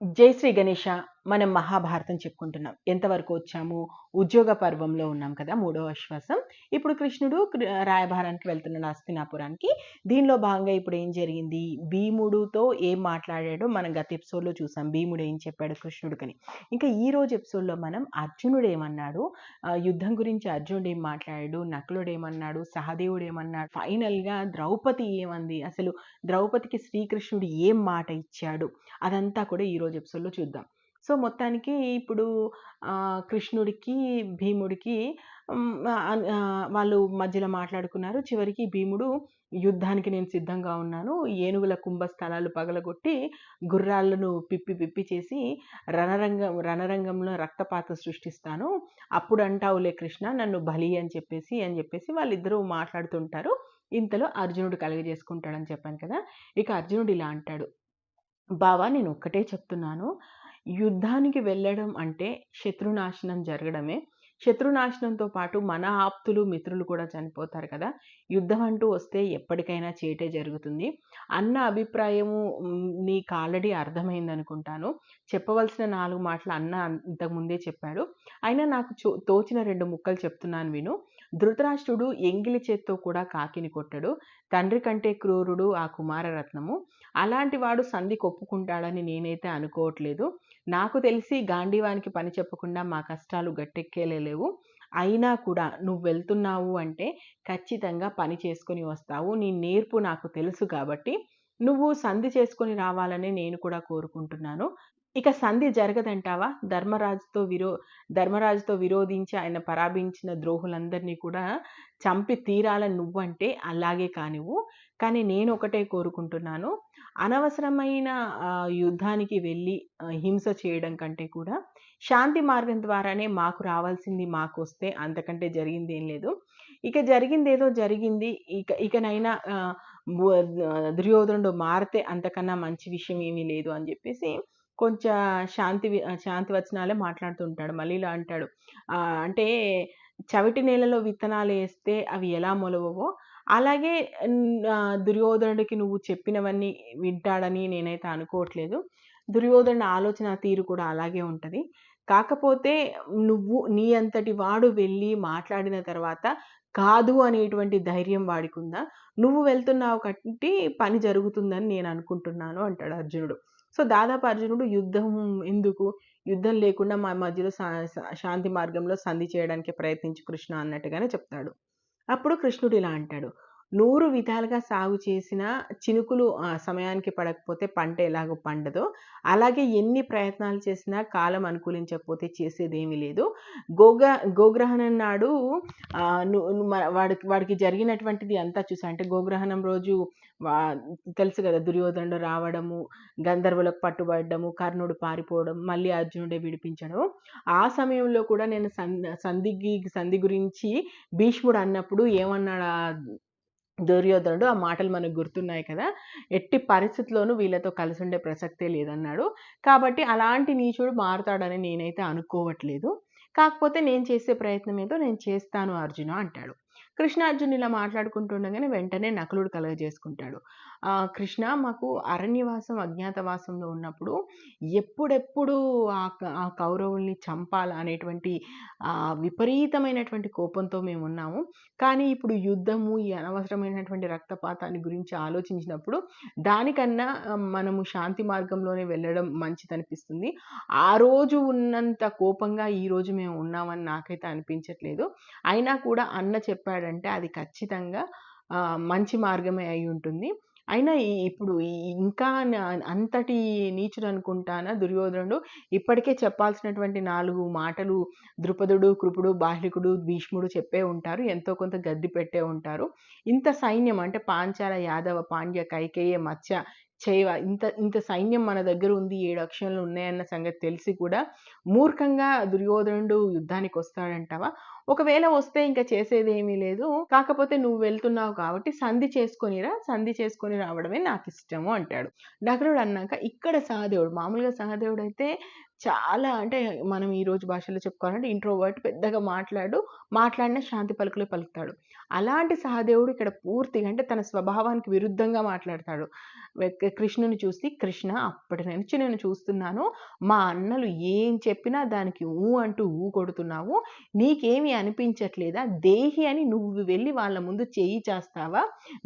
జై శ్రీ గణేష మనం మహాభారతం చెప్పుకుంటున్నాం. ఎంతవరకు వచ్చాము? ఉద్యోగ పర్వంలో ఉన్నాం కదా మూడవ శ్వాసం ఇప్పుడు కృష్ణుడు రాయభారానికి వెళ్తున్నాడు హస్తినాపురానికి దీనిలో భాగంగా ఇప్పుడు ఏం జరిగింది? భీముడుతో ఏం మాట్లాడాడో మనం గత ఎపిసోడ్లో చూసాం. భీముడు ఏం చెప్పాడు కృష్ణుడికని. ఇంకా ఈ రోజు ఎపిసోడ్లో మనం అర్జునుడు ఏమన్నాడు? యుద్ధం గురించి అర్జునుడు ఏం మాట్లాడాడు? నకులుడు ఏమన్నాడు? సహదేవుడు ఏమన్నాడు? ఫైనల్గా ద్రౌపది ఏమంది? అసలు ద్రౌపదికి శ్రీకృష్ణుడు ఏం మాట ఇచ్చాడు? అదంతా కూడా ఈ రోజు ఎపిసోడ్లో చూద్దాం. సో మొత్తానికి ఇప్పుడు కృష్ణుడికి భీముడికి వాళ్ళు మధ్యలో మాట్లాడుకున్నారు. చివరికి భీముడు యుద్ధానికి నేను సిద్ధంగా ఉన్నాను. ఏనుగుల కుంభస్థలాలు పగలగొట్టి గుర్రాలను పిప్పి పిప్పి చేసి రణరంగం రణరంగంలో రక్తపాత సృష్టిస్తాను. అప్పుడు అంటావులే కృష్ణ నన్ను బలి అని చెప్పేసి అని చెప్పేసి వాళ్ళిద్దరూ మాట్లాడుతుంటారు. ఇంతలో అర్జునుడు కలుగజేసుకుంటాడని చెప్పాను కదా! ఇక అర్జునుడు ఇలా అంటాడు. బావా నేను ఒక్కటే చెప్తున్నాను. యుద్ధానికి వెళ్ళడం అంటే శత్రునాశనం జరగడమే. శత్రునాశనంతో పాటు మన ఆప్తులు మిత్రులు కూడా చనిపోతారు కదా. యుద్ధం అంటూ వస్తే ఎప్పటికైనా చేటే జరుగుతుంది. అన్న అభిప్రాయము నీకు ఆల్రెడీ అర్థమైంది అనుకుంటాను చెప్పవలసిన నాలుగు మాటలు అన్న ఇంతకుముందే చెప్పాడు. అయినా నాకు చో- తోచిన రెండు ముక్కలు చెప్తున్నాను విను. ధృతరాష్ట్రుడు ఎంగిలి చేత్తో కూడా కాకిని కొట్టడు. తండ్రి కంటే క్రూరుడు ఆ కుమారరత్నము. అలాంటి వాడు సంధి కొప్పుకుంటాడని నేనైతే అనుకోవట్లేదు. నాకు తెలిసి గాంధీవానికి పని చెప్పకుండా మా కష్టాలు గట్టెక్కేలేవు అయినా కూడా నువ్వు వెళ్తున్నావు అంటే ఖచ్చితంగా పని చేసుకొని వస్తావు. నీ నేర్పు నాకు తెలుసు కాబట్టి నువ్వు సంధి చేసుకొని రావాలని నేను కూడా కోరుకుంటున్నాను. ఇక సంధి జరగదంటావా? ధర్మరాజుతో విరో ధర్మరాజుతో విరోధించి ఆయన పరాభించిన ద్రోహులందరినీ కూడా చంపి తీరాలని నువ్వంటే అలాగే కానివ్వు. కానీ నేను ఒకటే కోరుకుంటున్నాను. అనవసరమైన యుద్ధానికి వెళ్ళి హింస చేయడం కంటే కూడా శాంతి మార్గం ద్వారానే మాకు రావాల్సింది మాకు వస్తే అంతకంటే జరిగింది ఏం లేదు. ఇక జరిగింది ఏదో జరిగింది. ఇక ఇకనైనా దుర్యోధనుడు మారితే అంతకన్నా మంచి విషయం ఏమీ లేదు అని చెప్పేసి కొంచెం శాంతి వి- శాంతి వచనాలే మాట్లాడుతుంటాడు. మళ్ళీ ఇలా అంటాడు. అంటే చవిటి నేలలో విత్తనాలు వేస్తే అవి ఎలా మొలవవో అలాగే న్- దుర్యోధనుడికి నువ్వు చెప్పినవన్నీ వింటాడని నేనైతే అనుకోవట్లేదు. దుర్యోధనుడి ఆలోచన తీరు కూడా అలాగే ఉంటుంది. కాకపోతే నువ్వు నీ అంతటి వాడు వెళ్ళి మాట్లాడిన తర్వాత కాదు అనేటువంటి ధైర్యం వాడికుందా? నువ్వు వెళ్తున్నావు కాబట్టి పని జరుగుతుందని నేను అనుకుంటున్నాను అంటాడు అర్జునుడు. సో దాదాపు అర్జునుడు యుద్ధం ఎందుకు? యుద్ధం లేకుండా మా మధ్యలో శాంతి మార్గంలో సంధి చేయడానికి ప్రయత్నించు కృష్ణ అన్నట్టుగానే చెప్తాడు. అప్పుడు కృష్ణుడు ఇలా అంటాడు. నూరు విధాలుగా సాగు చేసిన చినుకులు సమయానికి పడకపోతే పంట ఎలాగో పండదో అలాగే ఎన్ని ప్రయత్నాలు చేసినా కాలం అనుకూలించకపోతే చేసేదేమీ లేదు. గోగ్ర గోగ్రహణం నాడు వాడికి వాడికి జరిగినటువంటిది అంతా చూసా. అంటే గోగ్రహణం రోజు తెలుసు కదా దుర్యోధనుడు రావడము గంధర్వులకు పట్టుబడము కర్ణుడు పారిపోవడం మళ్ళీ అర్జునుడే విడిపించడం. ఆ సమయంలో కూడా నేను సంధి సంధికి సంధి గురించి భీష్ముడు అన్నప్పుడు ఏమన్నాడు దుర్యోధనుడు ఆ మాటలు మనకు గుర్తున్నాయి కదా. ఎట్టి పరిస్థితుల్లోనూ వీళ్ళతో కలిసి ఉండే ప్రసక్తే లేదన్నాడు. కాబట్టి అలాంటి నీచుడు మారుతాడని నేనైతే అనుకోవట్లేదు. కాకపోతే నేను చేసే ప్రయత్నం ఏదో నేను చేస్తాను అర్జున అంటాడు. కృష్ణార్జును ఇలా మాట్లాడుకుంటుండగానే వెంటనే నకులుడు కలగజేసుకుంటాడు. కృష్ణ మాకు అరణ్యవాసం అజ్ఞాతవాసంలో ఉన్నప్పుడు ఎప్పుడెప్పుడు ఆ ఆ కౌరవుల్ని చంపాల అనేటువంటి విపరీతమైనటువంటి కోపంతో మేము ఉన్నాము. కానీ ఇప్పుడు యుద్ధము ఈ అనవసరమైనటువంటి రక్తపాతాన్ని గురించి ఆలోచించినప్పుడు దానికన్నా మనము శాంతి మార్గంలోనే వెళ్ళడం మంచిదనిపిస్తుంది. ఆ రోజు ఉన్నంత కోపంగా ఈ రోజు మేము ఉన్నామని నాకైతే అనిపించట్లేదు. అయినా కూడా అన్న చెప్పాడంటే అది ఖచ్చితంగా మంచి మార్గమే అయి ఉంటుంది. అయినా ఈ- ఇప్పుడు ఈ- ఇంకా అంతటి నీచుడు అనుకుంటానా దుర్యోధనుడు? ఇప్పటికే చెప్పాల్సినటువంటి నాలుగు మాటలు ద్రుపదుడు కృపుడు బాహ్లికుడు భీష్ముడు చెప్పే ఉంటారు. ఎంతో కొంత గద్ది పెట్టే ఉంటారు. ఇంత సైన్యం అంటే పాంచాల యాదవ పాండ్య కైకేయ మత్స్య చేయవ? ఇంత ఇంత సైన్యం మన దగ్గర ఉంది ఏడు అక్షరాలు ఉన్నాయన్న సంగతి తెలిసి కూడా మూర్ఖంగా దుర్యోధనుడు యుద్ధానికి వస్తాడంటావా? ఒకవేళ వస్తే ఇంకా చేసేది ఏమీ లేదు. కాకపోతే నువ్వు వెళ్తున్నావు కాబట్టి సంధి చేసుకొనిరా సంధి చేసుకొని రావడమే నాకు ఇష్టము అంటాడు. నగరుడు అన్నాక ఇక్కడ సహదేవుడు మామూలుగా సహదేవుడు అయితే చాలా అంటే మనం ఈ రోజు భాషలో చెప్పుకోవాలంటే ఇంట్రోవర్ట్ పెద్దగా మాట్లాడు మాట్లాడిన శాంతి పలుకులు పలుకుతాడు. అలాంటి సహదేవుడు ఇక్కడ పూర్తిగా అంటే తన స్వభావానికి విరుద్ధంగా మాట్లాడతాడు. కృష్ణుని చూసి కృష్ణ అప్పటి నుంచి నేను చూస్తున్నాను. మా అన్నలు ఏం చెప్పినా దానికి ఊ అంటూ ఊ కొడుతున్నావు. నీకేమీ అనిపించట్లేదా? దేహి అని నువ్వు వెళ్ళి వాళ్ళ ముందు చేయి చేస్తావా?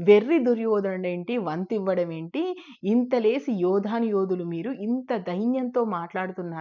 వెర్రి దుర్యోధనుడు ఏంటి? వంతివ్వడం ఏంటి? ఇంతలేసి యోధాని యోధులు మీరు ఇంత దైన్యంతో మాట్లాడుతున్నారు.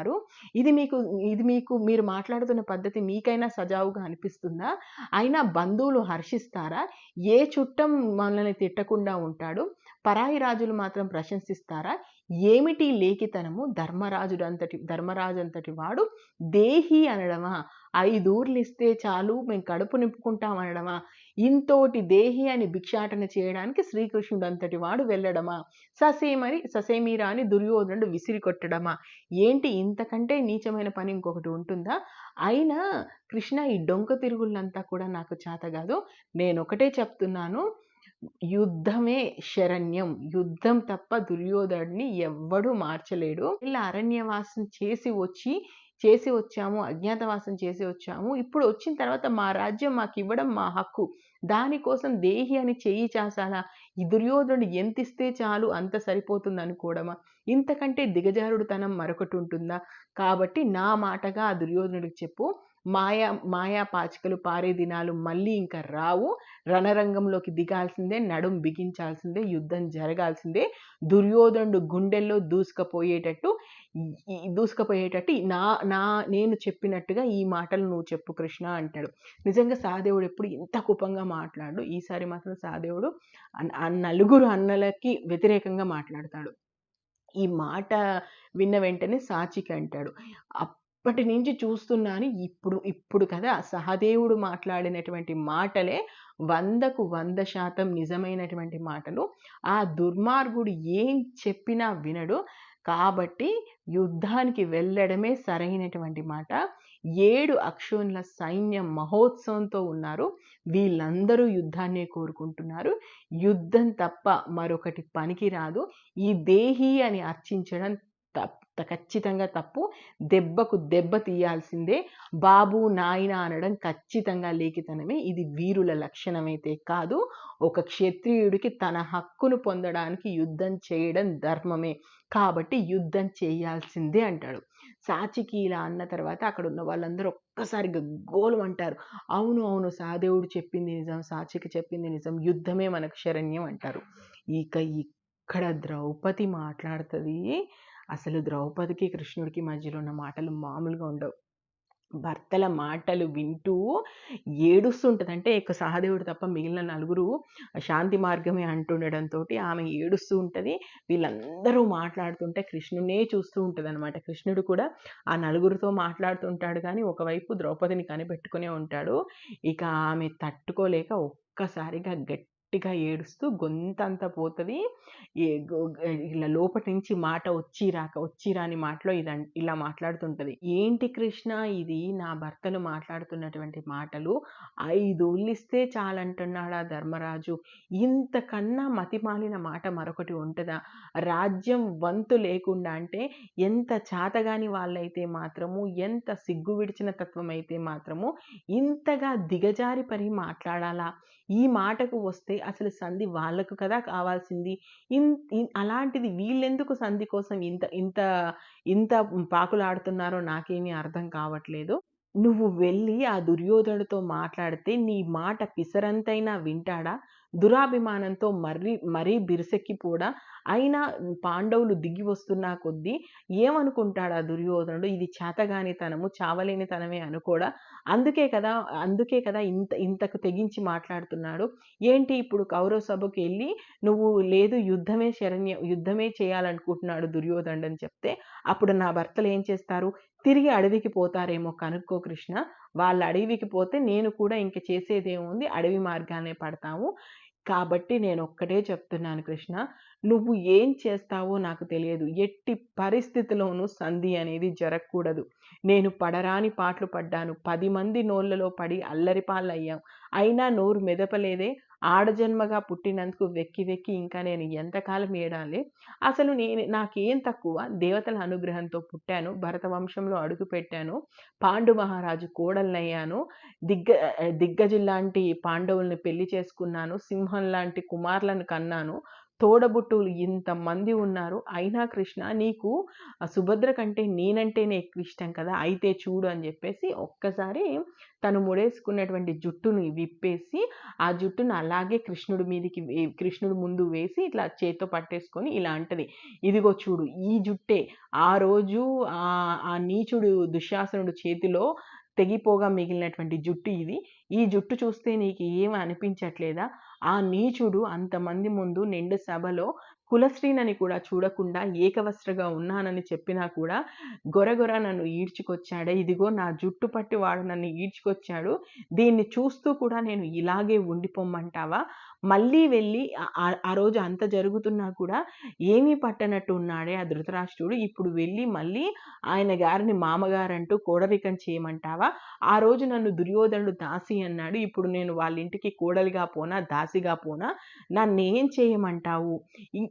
ఇది మీకు ఇది మీకు మీరు మాట్లాడుతున్న పద్ధతి మీకైనా సజావుగా అనిపిస్తుందా? అయినా బంధువులు హర్షిస్తారా? ఏ చుట్టం మనల్ని తిట్టకుండా ఉంటాడు? పరాయి రాజులు మాత్రం ప్రశంసిస్తారా? ఏమిటి లేఖితనము ధర్మరాజుడు అంతటి ధర్మరాజు అంతటి వాడు దేహి అనడమా? ఐదూర్లు ఇస్తే చాలు మేము కడుపు నింపుకుంటాం అనడమా? ఇంతోటి దేహి అని భిక్షాటన చేయడానికి శ్రీకృష్ణుడు అంతటి వాడు వెళ్ళడమా? ససేమరి ససేమీరా అని దుర్యోధనుడు విసిరి కొట్టడమా? ఏంటి ఇంతకంటే నీచమైన పని ఇంకొకటి ఉంటుందా? అయినా కృష్ణ ఈ డొంక తిరుగుళ్ళంతా కూడా నాకు చేత కాదు. నేను ఒకటే చెప్తున్నాను. యుద్ధమే శరణ్యం. యుద్ధం తప్ప దుర్యోధనుడిని ఎవ్వడూ మార్చలేడు. ఇలా అరణ్యవాసం చేసి వచ్చి చేసి వచ్చాము అజ్ఞాతవాసం చేసి వచ్చాము. ఇప్పుడు వచ్చిన తర్వాత మా రాజ్యం మాకు ఇవ్వడం మా హక్కు. దానికోసం దేహి అని చెయ్యి చాసాలా? ఈ దుర్యోధనుడు ఎంత ఇస్తే చాలు అంత సరిపోతుంది అనుకోవడమా ఇంతకంటే దిగజారుడుతనం మరొకటి ఉంటుందా? కాబట్టి నా మాటగా ఆ దుర్యోధనుడికి చెప్పు. మాయా మాయా పాచికలు పారే దినాలు మళ్ళీ ఇంకా రావు. రణరంగంలోకి దిగాల్సిందే నడుం బిగించాల్సిందే యుద్ధం జరగాల్సిందే. దుర్యోధనుడు గుండెల్లో దూసుకపోయేటట్టు దూసుకుపోయేటట్టు నా నా నేను చెప్పినట్టుగా ఈ మాటలు నువ్వు చెప్పు కృష్ణ అంటాడు. నిజంగా సహదేవుడు ఎప్పుడు ఇంత కోపంగా మాట్లాడు ఈసారి మాత్రం సహదేవుడు ఆ నలుగురు అన్నలకి వ్యతిరేకంగా మాట్లాడతాడు. ఈ మాట విన్న వెంటనే సాచికి అంటాడు. అప్పటి నుంచి చూస్తున్నాను ఇప్పుడు ఇప్పుడు కదా సహదేవుడు మాట్లాడినటువంటి మాటలే వందకు వంద శాతం నిజమైనటువంటి మాటలు. ఆ దుర్మార్గుడు ఏం చెప్పినా వినడు. కాబట్టి యుద్ధానికి వెళ్ళడమే సరైనటువంటి మాట. ఏడు అక్షోన్ల సైన్యం మహోత్సవంతో ఉన్నారు. వీళ్ళందరూ యుద్ధాన్నే కోరుకుంటున్నారు. యుద్ధం తప్ప మరొకటి పనికి రాదు ఈ దేహి అని అర్చించడం తప్ ఖచ్చితంగా తప్పు. దెబ్బకు దెబ్బ తీయాల్సిందే. బాబు నాయన అనడం ఖచ్చితంగా లేఖితనమే ఇది వీరుల లక్షణమైతే కాదు. ఒక క్షత్రియుడికి తన హక్కును పొందడానికి యుద్ధం చేయడం ధర్మమే. కాబట్టి యుద్ధం చేయాల్సిందే అంటాడు. సాచికి ఇలా అన్న తర్వాత అక్కడ ఉన్న వాళ్ళందరూ ఒక్కసారి గోలు అంటారు. అవును అవును సాదేవుడు చెప్పింది నిజం సాచికి చెప్పింది నిజం యుద్ధమే మనకు శరణ్యం అంటారు. ఇక ఇక్కడ ద్రౌపది మాట్లాడుతుంది. అసలు ద్రౌపదికి కృష్ణుడికి మధ్యలో ఉన్న మాటలు మామూలుగా ఉండవు. భర్తల మాటలు వింటూ ఏడుస్తుంటుంది అంటే ఇక సహదేవుడు తప్ప మిగిలిన నలుగురు శాంతి మార్గమే అంటుండడంతో ఆమె ఏడుస్తూ ఉంటుంది. వీళ్ళందరూ మాట్లాడుతుంటే కృష్ణునే చూస్తూ ఉంటుంది అనమాట కృష్ణుడు కూడా ఆ నలుగురితో మాట్లాడుతుంటాడు కానీ ఒకవైపు ద్రౌపదిని కనిపెట్టుకునే ఉంటాడు. ఇక ఆమె తట్టుకోలేక ఒక్కసారిగా గట్టి గట్టిగా ఏడుస్తూ గొంతంతా పోతుంది. ఏ- ఇలా లోపటి నుంచి మాట వచ్చి రాక వచ్చి రాని మాటలో ఇలా ఇలా మాట్లాడుతుంటది. ఏంటి కృష్ణ? ఇది నా భర్తలు మాట్లాడుతున్నటువంటి మాటలు. ఐదు ఉల్లిస్తే చాలంటున్నాడా ధర్మరాజు. ఇంతకన్నా మతిమాలిన మాట మరొకటి ఉంటుందా? రాజ్యం వంతు లేకుండా అంటే ఎంత చాతగాని వాళ్ళైతే మాత్రము ఎంత సిగ్గు విడిచిన తత్వం అయితే మాత్రము ఇంతగా దిగజారి పరి మాట్లాడాలా? ఈ మాటకు వస్తే అసలు సంధి వాళ్ళకు కదా కావాల్సింది. ఇన్ ఇన్- అలాంటిది వీళ్ళెందుకు సంధి కోసం ఇంత ఇంత ఇంత పాకులాడుతున్నారో నాకేమీ అర్థం కావట్లేదు. నువ్వు వెళ్ళి ఆ దుర్యోధనుడితో మాట్లాడితే నీ మాట పిసరంతైనా వింటాడా? దురాభిమానంతో మరీ మరీ బిరుసెక్కిపోడా అయినా పాండవులు దిగి వస్తున్నా కొద్దీ ఏమనుకుంటాడా దుర్యోధనుడు? ఇది చేతగానితనము చావలేనితనమే అనుకోడా అందుకే కదా అందుకే కదా ఇంత ఇంతకు తెగించి మాట్లాడుతున్నాడు. ఏంటి ఇప్పుడు కౌరవ సభకు వెళ్ళి నువ్వు లేదు యుద్ధమే శరణ్య యుద్ధమే చేయాలనుకుంటున్నాడు దుర్యోధనుడు అని చెప్తే అప్పుడు నా భర్తలు ఏం చేస్తారు? తిరిగి అడవికి పోతారేమో కనుక్కో కృష్ణ. వాళ్ళ అడవికి పోతే నేను కూడా ఇంక చేసేదేముంది అడవి మార్గానే పడతాము. కాబట్టి నేను ఒక్కటే చెప్తున్నాను కృష్ణ నువ్వు ఏం చేస్తావో నాకు తెలియదు. ఎట్టి పరిస్థితిలోనూ సంధి అనేది జరగకూడదు. నేను పడరాని పాటలు పడ్డాను. పది మంది నోళ్ళలో పడి అల్లరిపాలయ్యాం అయినా నోరు మెదపలేదే. ఆడజన్మగా పుట్టినందుకు వెక్కి వెక్కి ఇంకా నేను ఎంతకాలం ఏడాలి? అసలు నేను నాకేం తక్కువ? దేవతల అనుగ్రహంతో పుట్టాను భరత వంశంలో అడుగు పెట్టాను పాండు మహారాజు కోడలనయ్యాను దిగ్గ దిగ్గజుల్లాంటి లాంటి పాండవుల్ని పెళ్ళి చేసుకున్నాను సింహం లాంటి కుమారులను కన్నాను తోడబుట్టువులు ఇంతమంది ఉన్నారు. అయినా కృష్ణ నీకు సుభద్ర కంటే నేనంటేనే ఎక్కువ ఇష్టం కదా అయితే చూడు అని చెప్పేసి ఒక్కసారి తను ముడేసుకున్నటువంటి జుట్టుని విప్పేసి ఆ జుట్టును అలాగే కృష్ణుడి మీదకి కృష్ణుడు ముందు వేసి ఇట్లా చేత్తో పట్టేసుకొని ఇలా అంటది. ఇదిగో చూడు ఈ జుట్టే ఆ రోజు ఆ ఆ నీచుడు దుశ్శాసనుడు చేతిలో తెగిపోగా మిగిలినటువంటి జుట్టు ఇది. ఈ జుట్టు చూస్తే నీకు ఏం అనిపించట్లేదా? ఆ నీచుడు అంతమంది ముందు నిండు సభలో కులశ్రీనని కూడా చూడకుండా ఏకవస్త్రగా ఉన్నానని చెప్పినా కూడా గొరగొర నన్ను ఈడ్చుకొచ్చాడే ఇదిగో నా జుట్టు పట్టి వాడు నన్ను ఈడ్చుకొచ్చాడు దీన్ని చూస్తూ కూడా నేను ఇలాగే ఉండిపోమ్మంటావా? మళ్ళీ వెళ్ళి ఆ- రోజు అంత జరుగుతున్నా కూడా ఏమీ పట్టనట్టు ఉన్నాడే ఆ ధృతరాష్ట్రుడు. ఇప్పుడు వెళ్ళి మళ్ళీ ఆయన గారిని మామగారంటూ కోడరికం చేయమంటావా? ఆ రోజు నన్ను దుర్యోధనుడు దాసి అన్నాడు. ఇప్పుడు నేను వాళ్ళ ఇంటికి కోడలిగా పోనా దాసిగా పోనా? నన్ను ఏం చేయమంటావు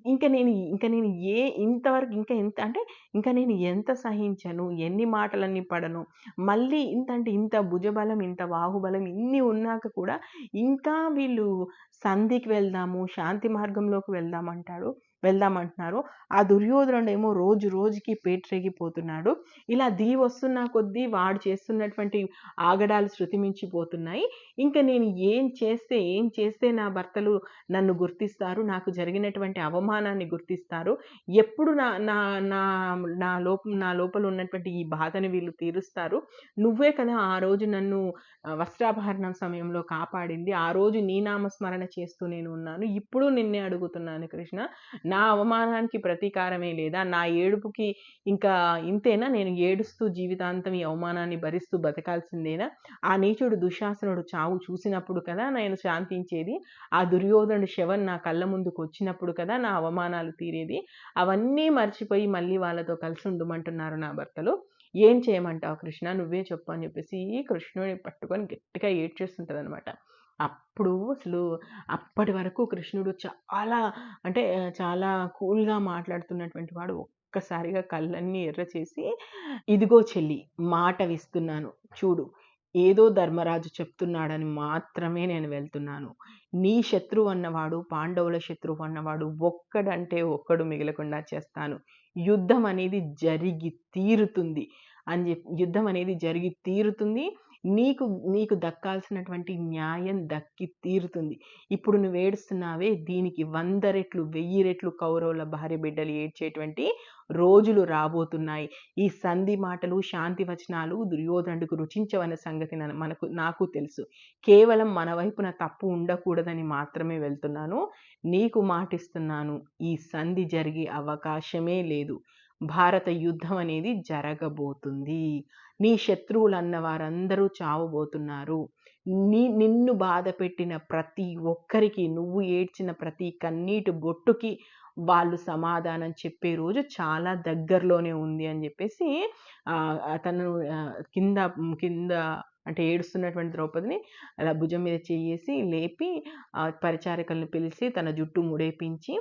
ఇంకా నేను ఇంకా నేను ఏ ఇంతవరకు ఇంకా ఎంత అంటే ఇంకా నేను ఎంత సహించను ఎన్ని మాటలన్నీ పడను మళ్ళీ ఇంత అంటే ఇంత భుజబలం ఇంత బాహుబలం ఇన్ని ఉన్నాక కూడా ఇంకా వీళ్ళు సంధికి వెళ్దాము శాంతి మార్గంలోకి వెళ్దామంటాడు. వెళ్దామంటున్నారు. ఆ దుర్యోధనుడు ఏమో రోజు రోజుకి పేటరేగిపోతున్నాడు ఇలా దిగి వస్తున్న కొద్దీ వాడు చేస్తున్నటువంటి ఆగడాలు శృతిమించిపోతున్నాయి. ఇంకా నేను ఏం చేస్తే ఏం చేస్తే నా భర్తలు నన్ను గుర్తిస్తారు? నాకు జరిగినటువంటి అవమానాన్ని గుర్తిస్తారు? ఎప్పుడు నా నా నా నా లోప నా లోపల ఉన్నటువంటి ఈ బాధని వీళ్ళు తీరుస్తారు? నువ్వే కదా ఆ రోజు నన్ను వస్త్రాభరణం సమయంలో కాపాడింది. ఆ రోజు నీ నామస్మరణ చేస్తూ నేను ఉన్నాను. ఇప్పుడు నిన్నే అడుగుతున్నాను కృష్ణ. నా అవమానానికి ప్రతీకారమే లేదా నా ఏడుపుకి ఇంకా ఇంతేనా? నేను ఏడుస్తూ జీవితాంతం ఈ అవమానాన్ని భరిస్తూ బతకాల్సిందేనా? ఆ నీచుడు దుశ్శాసనుడు చావు చూసినప్పుడు కదా నేను శాంతించేది? ఆ దుర్యోధనుడు శవం నా కళ్ళ ముందుకు వచ్చినప్పుడు కదా నా అవమానాలు తీరేది? అవన్నీ మర్చిపోయి మళ్ళీ వాళ్ళతో కలిసి ఉండమంటున్నారు నా భర్తలు. ఏం చేయమంటావు కృష్ణ? నువ్వే చెప్పు అని చెప్పేసి కృష్ణుడిని పట్టుకొని గట్టిగా ఏడ్చేస్తుంటుంది అనమాట అప్పుడు అసలు అప్పటి వరకు కృష్ణుడు చాలా అంటే చాలా కూల్గా మాట్లాడుతున్నటువంటి వాడు ఒక్కసారిగా కళ్ళన్నీ ఎర్ర చేసి ఇదిగో చెల్లి మాట విస్తున్నాను. చూడు ఏదో ధర్మరాజు చెప్తున్నాడని మాత్రమే నేను వెళ్తున్నాను. నీ శత్రువు అన్నవాడు పాండవుల శత్రువు అన్నవాడు ఒక్కడంటే ఒక్కడు మిగలకుండా చేస్తాను. యుద్ధం అనేది జరిగి తీరుతుంది అని చెప్పి యుద్ధం అనేది జరిగి తీరుతుంది. నీకు నీకు దక్కాల్సినటువంటి న్యాయం దక్కి తీరుతుంది. ఇప్పుడు నువ్వు ఏడుస్తున్నావే దీనికి వంద రెట్లు వెయ్యి రెట్లు కౌరవుల భార్య బిడ్డలు ఏడ్చేటువంటి రోజులు రాబోతున్నాయి. ఈ సంధి మాటలు శాంతి వచనాలు దుర్యోధనుడికి రుచించవన్న సంగతి మనకు నాకు తెలుసు. కేవలం మన వైపున తప్పు ఉండకూడదని మాత్రమే వెళ్తున్నాను. నీకు మాటిస్తున్నాను ఈ సంధి జరిగే అవకాశమే లేదు. భారత యుద్ధం అనేది జరగబోతుంది. నీ శత్రువులు అన్న వారందరూ చావబోతున్నారు. నీ నిన్ను బాధ పెట్టిన ప్రతి ఒక్కరికి నువ్వు ఏడ్చిన ప్రతి కన్నీటి బొట్టుకి వాళ్ళు సమాధానం చెప్పే రోజు చాలా దగ్గరలోనే ఉంది అని చెప్పేసి తను అతను కింద కింద అంటే ఏడుస్తున్నటువంటి ద్రౌపదిని అలా భుజం మీద చేసి లేపి పరిచారికలను పరిచారికల్ని పిలిచి తన జుట్టు ముడేపించి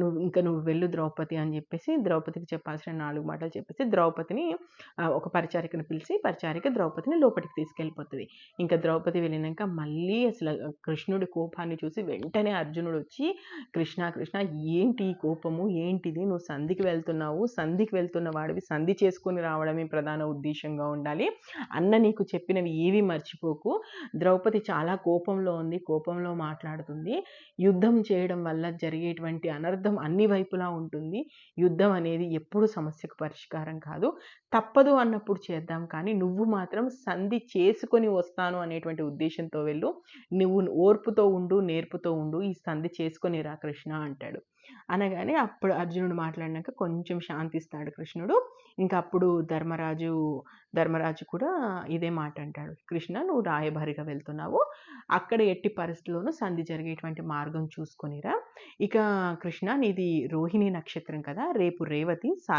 నువ్వు ఇంకా నువ్వు వెళ్ళు ద్రౌపది అని చెప్పేసి ద్రౌపదికి చెప్పాల్సిన నాలుగు మాటలు చెప్పేసి ద్రౌపదిని ఒక పరిచారికను పిలిచి పరిచారిక ద్రౌపదిని లోపలికి తీసుకెళ్ళిపోతుంది. ఇంకా ద్రౌపది వెళ్ళినాక మళ్ళీ అసలు కృష్ణుడి కోపాన్ని చూసి వెంటనే అర్జునుడు వచ్చి కృష్ణ కృష్ణ ఏంటి ఈ కోపము? ఏంటిది? నువ్వు సంధికి వెళ్తున్నావు. సంధికి వెళ్తున్న వాడివి సంధి చేసుకొని రావడమే ప్రధాన ఉద్దేశంగా ఉండాలి. అన్న నీకు చెప్పిన చెప్పినవి ఏవి మర్చిపోకు. ద్రౌపది చాలా కోపంలో ఉంది కోపంలో మాట్లాడుతుంది. యుద్ధం చేయడం వల్ల జరిగేటువంటి అనర్థం అన్ని వైపులా ఉంటుంది. యుద్ధం అనేది ఎప్పుడు సమస్యకు పరిష్కారం కాదు. తప్పదు అన్నప్పుడు చేద్దాం కానీ నువ్వు మాత్రం సంధి చేసుకొని వస్తాను అనేటువంటి ఉద్దేశంతో వెళ్ళు. నువ్వు ఓర్పుతో ఉండు నేర్పుతో ఉండు ఈ సంధి చేసుకొని రా కృష్ణ అంటాడు. అనగానే అప్పుడు అర్జునుడు మాట్లాడినాక కొంచెం శాంతిస్తాడు కృష్ణుడు. ఇంకా అప్పుడు ధర్మరాజు ధర్మరాజు కూడా ఇదే మాట అంటాడు. కృష్ణ నువ్వు రాయభారిగా వెళ్తున్నావు. అక్కడ ఎట్టి పరిస్థితుల్లోనూ సంధి జరిగేటువంటి మార్గం చూసుకొనిరా. ఇక కృష్ణ నీది రోహిణి నక్షత్రం కదా. రేపు రేవతి సా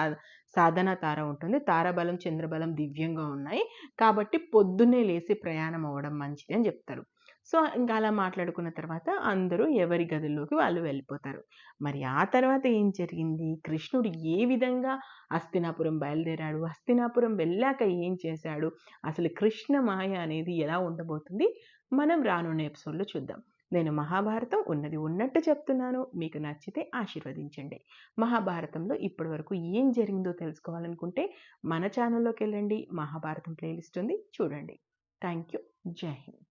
సాధన తార ఉంటుంది. తారాబలం చంద్రబలం దివ్యంగా ఉన్నాయి. కాబట్టి పొద్దున్నే లేచి ప్రయాణం అవ్వడం మంచిది అని చెప్తారు. సో ఇంకా అలా మాట్లాడుకున్న తర్వాత అందరూ ఎవరి గదుల్లోకి వాళ్ళు వెళ్ళిపోతారు. మరి ఆ తర్వాత ఏం జరిగింది? కృష్ణుడు ఏ విధంగా హస్తినాపురం బయలుదేరాడు? హస్తినాపురం వెళ్ళాక ఏం చేశాడు? అసలు కృష్ణ మాయ అనేది ఎలా ఉండబోతుంది? మనం రానున్న ఎపిసోడ్లో చూద్దాం. నేను మహాభారతం ఉన్నది ఉన్నట్టు చెప్తున్నాను. మీకు నచ్చితే ఆశీర్వదించండి. మహాభారతంలో ఇప్పటి వరకు ఏం జరిగిందో తెలుసుకోవాలనుకుంటే మన ఛానల్లోకి వెళ్ళండి. మహాభారతం ప్లేలిస్ట్ ఉంది. చూడండి. థ్యాంక్ యూ జై హింద్.